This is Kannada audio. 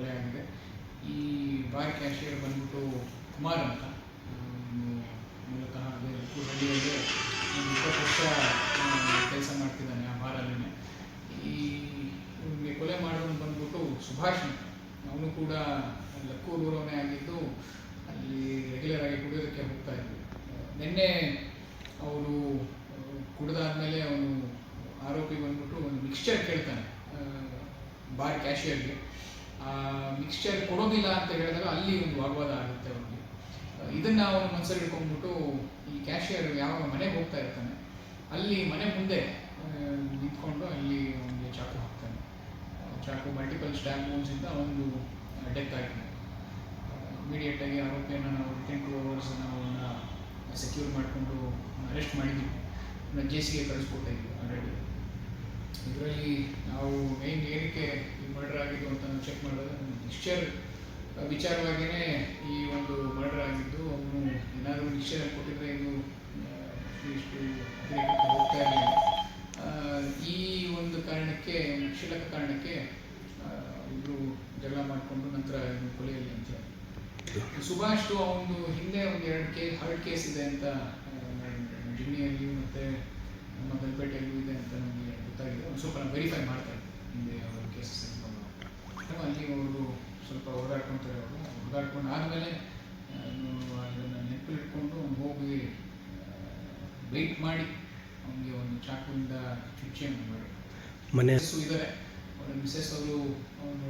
ಕೊಲೆ ಆಗಿದೆ. ಈ ಬಾರ್ ಕ್ಯಾಶಿಯರ್ ಬಂದ್ಬಿಟ್ಟು ಕುಮಾರ್ ಅಂತ ಮೂಲತಃ ಅದೇ ಹಳ್ಳಿಯಲ್ಲಿ ಒಂದು ಇಪ್ಪತ್ತು ವರ್ಷ ಕೆಲಸ ಮಾಡ್ತಿದ್ದಾನೆ ಆ ಬಾರಲ್ಲೇ ಈ ನಿಮಗೆ ಕೊಲೆ ಮಾಡೋನು ಬಂದ್ಬಿಟ್ಟು ಸುಭಾಷ್ ಅಂತ. ಅವನು ಕೂಡ ಲಕ್ಕೂರೂರವನೇ ಆಗಿದ್ದು ಅಲ್ಲಿ ರೆಗ್ಯುಲರ್ ಆಗಿ ಕುಡಿಯೋದಕ್ಕೆ ಹೋಗ್ತಾ ಇದ್ವಿ ನಿನ್ನೆ ಅವರು ಕುಡಿದಾದ್ಮೇಲೆ ಅವನು ಆರೋಪಿ ಬಂದ್ಬಿಟ್ಟು ಒಂದು ಮಿಕ್ಸ್ಚರ್ ಕೇಳ್ತಾನೆ ಬಾರ್ ಕ್ಯಾಶಿಯರ್ಗೆ. ಮಿಕ್ಸ್ಚರ್ ಕೊಡೋದಿಲ್ಲ ಅಂತ ಹೇಳಿದಾಗ ಅಲ್ಲಿ ಒಂದು ವಾಗ್ವಾದ ಆಗುತ್ತೆ ಅವನಿಗೆ ಇದನ್ನ ಅವನು ಮನಸ್ಸಲ್ಲಿ ಇಟ್ಕೊಂಡ್ಬಿಟ್ಟು ಈ ಕ್ಯಾಶಿಯರ್ ಯಾವಾಗ ಮನೆಗೆ ಹೋಗ್ತಾ ಇರ್ತಾನೆ, ಅಲ್ಲಿ ಮನೆ ಮುಂದೆ ನಿಂತ್ಕೊಂಡು ಅಲ್ಲಿ ಒಂದು ಚಾಕು ಹಾಕ್ತಾನೆ. ಚಾಕು ಮಲ್ಟಿಪಲ್ ಸ್ಟ್ಯಾಪ್ ಇಂದ ಒಂದು ಡೆತ್ ಆಗಿದೆ ಇಮಿಡಿಯೇಟ್ ಆಗಿ ಆರೋಪಿಯನ್ನು ನಾವು ವಿತಿನ್ ಟು ಅವರ್ಸ್ ಅವನ್ನ ಸೆಕ್ಯೂರ್ ಮಾಡಿಕೊಂಡು ಅರೆಸ್ಟ್ ಮಾಡಿದ್ವಿ. ಜೆ ಸಿಗೆ ಕಳಿಸ್ಕೊಟ್ಟಿದ್ವಿ ಆಲ್ರೆಡಿ ಇದರಲ್ಲಿ ನಾವು ಮೇನ್ ಏನಕ್ಕೆ ಆಗಿದ್ದು ಅಂತ ಚೆಕ್ ಮಾಡಿದಾಗ ಮಿಕ್ಸ್ಚರ್ ವಿಚಾರವಾಗಿಯೇ ಈ ಒಂದು ಮರ್ಡರ್ ಆಗಿದ್ದು ಅವನು ಏನಾದರೂ ಮಿಕ್ಸ್ಚರ್ ಕೊಟ್ಟಿದ್ರೆ ಇದು ಇಷ್ಟು ಹೋಗ್ತಾ ಇರಲಿಲ್ಲ ಈ ಒಂದು ಕಾರಣಕ್ಕೆ, ಕ್ಷುಲಕ ಕಾರಣಕ್ಕೆ ಇಬ್ಬರು ಜಗಳ ಮಾಡಿಕೊಂಡು ನಂತರ ಕೊಲೆಯಲ್ಲಿ ಅಂತ ಸುಭಾಷ್ ಅವನು ಹಿಂದೆ ಒಂದು ಎರಡು ಕೇಸ್ ಹರ್ಡ್ ಕೇಸ್ ಇದೆ ಅಂತ ಜಿಮ್ಮಿಯಲ್ಲಿ ಮತ್ತೆ ನಮ್ಮ ಗಲ್ಪೇಟೆಯಲ್ಲೂ ಇದೆ ಅಂತ ನಮಗೆ ಗೊತ್ತಾಗಿದೆ. ಒಂದು ಸ್ವಲ್ಪ ವೆರಿಫೈ ಮಾಡ್ತಾ ಇದ್ದೆ ಹಿಂದೆ ಅವರ ಕೇಸಸ್ ಅಲ್ಲಿ ಅವರು ಸ್ವಲ್ಪ ಓಡಾಡ್ಕೊತಾರೆ ಅವರು ಓಡಾಡ್ಕೊಂಡು ಆದಮೇಲೆ ಅದನ್ನು ನೆನಪಿಟ್ಕೊಂಡು ಅವ್ನು ಹೋಗಿ ವೆಯ್ಟ್ ಮಾಡಿ ಅವನಿಗೆ ಒಂದು ಚಾಕುವಿಂದ ಚುಚ್ಚಿಯನ್ನು ಮಾಡಿ. ಮನೆ ಇದ್ದಾರೆ ಅವರ ಮಿಸ್ಸಸ್ ಅವರು ನೋಡಿದ್ದೀನಿ